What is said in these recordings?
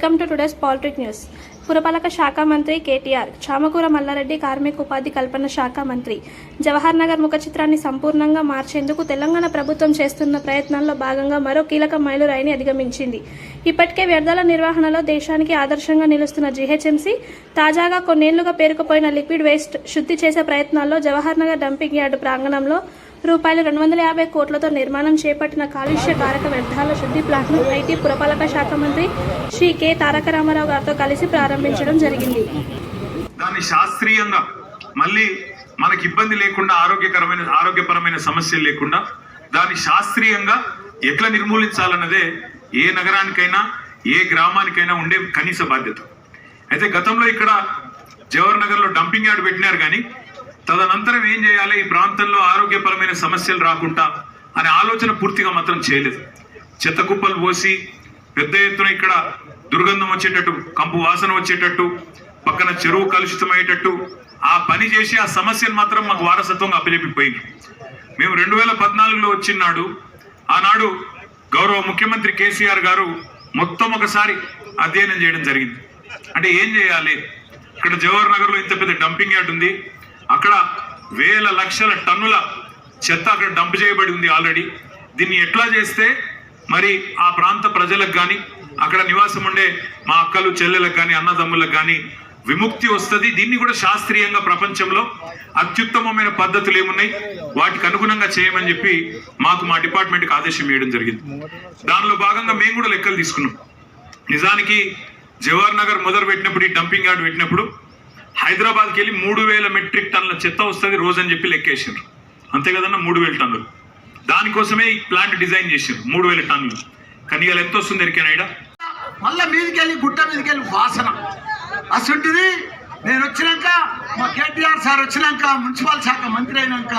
Welcome to today's politic news పురపాలక శాఖ మంత్రి కేటీఆర్ చామకూర మల్లారెడ్డి కార్మిక ఉపాధి కల్పన శాఖ మంత్రి. జవహర్ నగర్ ముఖ చిత్రాన్ని సంపూర్ణంగా మార్చేందుకు తెలంగాణ ప్రభుత్వం చేస్తున్న ప్రయత్నాల్లో భాగంగా మరో కీలక మైలురాయిని అధిగమించింది. ఇప్పటికే వ్యర్థాల నిర్వహణలో దేశానికి ఆదర్శంగా నిలుస్తున్న జీహెచ్ఎంసీ తాజాగా కొన్నేళ్ళుగా పేరుకుపోయిన లిక్విడ్ వేస్ట్ శుద్ధి చేసే ప్రయత్నాల్లో జవహర్ నగర్ డంపింగ్ యార్డు ప్రాంగణంలో రూపాయలు రెండు వందల యాభై కోట్లతో నిర్మాణం చేపట్టిన కాలుష్య కారక వ్యర్థాల శుద్ధి ప్లాంట్ను ఐటీ పురపాలక శాఖ మంత్రి శ్రీ కె తారక రామారావు గారితో కలిసి ప్రారంభించడం జరిగింది. దాన్ని శాస్త్రీయంగా మళ్ళీ మనకి ఇబ్బంది లేకుండా ఆరోగ్యకరమైన ఆరోగ్యపరమైన సమస్యలు లేకుండా దాన్ని శాస్త్రీయంగా ఎట్లా నిర్మూలించాలన్నదే ఏ నగరానికైనా ఏ గ్రామానికైనా ఉండే కనీస బాధ్యత. అయితే గతంలో ఇక్కడ జవహర్ నగర్లో డంపింగ్ యార్డ్ పెట్టినారు కానీ తదనంతరం ఏం చేయాలి? ఈ ప్రాంతంలో ఆరోగ్యపరమైన సమస్యలు రాకుండా అనే ఆలోచన పూర్తిగా మాత్రం చేయలేదు. చెత్త కుప్పలు పోసి పెద్ద ఎత్తున ఇక్కడ దుర్గంధం వచ్చేటట్టు కంపు వాసన వచ్చేటట్టు పక్కన చెరువు కలుషితమయ్యేటట్టు ఆ పని చేసి ఆ సమస్యను మాత్రం మాకు వారసత్వంగా అప్పచెప్పిపోయింది మేము రెండు వేల పద్నాలుగులో వచ్చినాడు ఆనాడు గౌరవ ముఖ్యమంత్రి కేసీఆర్ గారు మొత్తం ఒకసారి అధ్యయనం చేయడం జరిగింది. అంటే ఏం చేయాలి? ఇక్కడ జవహర్ నగర్లో ఇంత పెద్ద డంపింగ్ యార్డ్ ఉంది. అక్కడ వేల లక్షల టన్నుల చెత్త అక్కడ డంప్ చేయబడి ఉంది ఆల్రెడీ. దీన్ని ఎట్లా చేస్తే మరి ఆ ప్రాంత ప్రజలకు కానీ అక్కడ నివాసం ఉండే మా అక్కలు చెల్లెలకు కానీ అన్నదమ్ములకు కానీ విముక్తి వస్తుంది. దీన్ని కూడా శాస్త్రీయంగా ప్రపంచంలో అత్యుత్తమమైన పద్ధతులు ఏమున్నాయి? వాటికి అనుగుణంగా చేయమని చెప్పి మాకు మా డిపార్ట్మెంట్కి ఆదేశం ఇవ్వడం జరిగింది. దానిలో భాగంగా మేము కూడా లెక్కలు తీసుకున్నాం. నిజానికి జవహర్ నగర్ మొదలు పెట్టినప్పుడు ఈ డంపింగ్ యార్డ్ పెట్టినప్పుడు హైదరాబాద్కి వెళ్ళి మూడు వేల మెట్రిక్ టన్నుల చెత్త వస్తుంది రోజు అని చెప్పి లెక్కేసారు అంతే కదన్నా మూడు వేల టన్నులు. దానికోసమే ఈ ప్లాంట్ డిజైన్ చేసారు మూడు వేల టన్నులు. కానీ ఇవాళ ఎంత వస్తుంది ఎరికేనాయిడా మళ్ళీ మీదకెళ్ళి గుట్ట మీదకెళ్ళి వాసన. అసంటిది నేను వచ్చినాక మా కేటీఆర్ సార్ వచ్చినాక మున్సిపల్ శాఖ మంత్రి అయినాక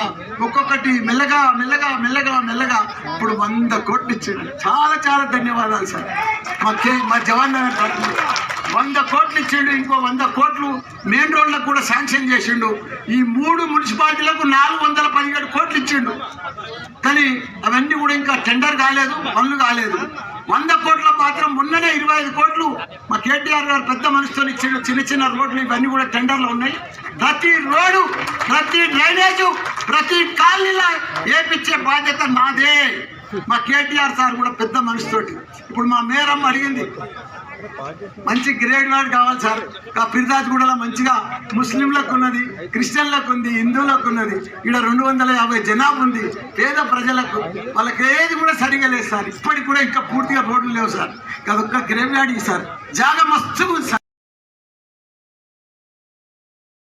ఒక్కొక్కటి మెల్లగా మెల్లగా మెల్లగా మెల్లగా ఇప్పుడు వంద కోట్లు ఇచ్చిండు చాలా చాలా ధన్యవాదాలు సార్. మా కే మా జవాన్ నగర్ పార్టీ. వంద కోట్లు ఇచ్చిండు ఇంకో వంద కోట్లు మెయిన్ రోడ్లకు కూడా శాంక్షన్ చేసిండు. ఈ మూడు మున్సిపాలిటీలకు నాలుగు వందల పదిహేడు కోట్లు ఇచ్చిండు. కానీ అవన్నీ కూడా ఇంకా టెండర్ కాలేదు పనులు కాలేదు. వంద కోట్ల మాత్రం మొన్ననే ఇరవై ఐదు కోట్లు మా కేటీఆర్ గారు పెద్ద మనసుతో ఇచ్చిన చిన్న చిన్న రోడ్లు ఇవన్నీ కూడా టెండర్లు ఉన్నాయి. ప్రతి రోడ్డు ప్రతి డ్రైనేజు ప్రతి కాలనీలో వేపించే బాధ్యత నాదే. మా కేటీఆర్ సార్ కూడా పెద్ద మనిషితోటి. ఇప్పుడు మా మేరమ్మ అడిగింది మంచి గ్రేడ్ వార్డ్ కావాలి సార్. ఆ ఫిర్దాజ్గూడలో మంచిగా ముస్లింలకు ఉన్నది క్రిస్టియన్లకు ఉంది హిందువులకు ఉన్నది. ఇక్కడ రెండు వందల యాభై జనాభా ఉంది పేద ప్రజలకు వాళ్ళకి ఏది కూడా సరిగా లేదు సార్. ఇప్పటికి కూడా ఇంకా పూర్తిగా రోడ్లు లేవు సార్. అదొక్క గ్రేవ్ యార్డ్ సార్. జాగ మస్తుగా ఉంది సార్.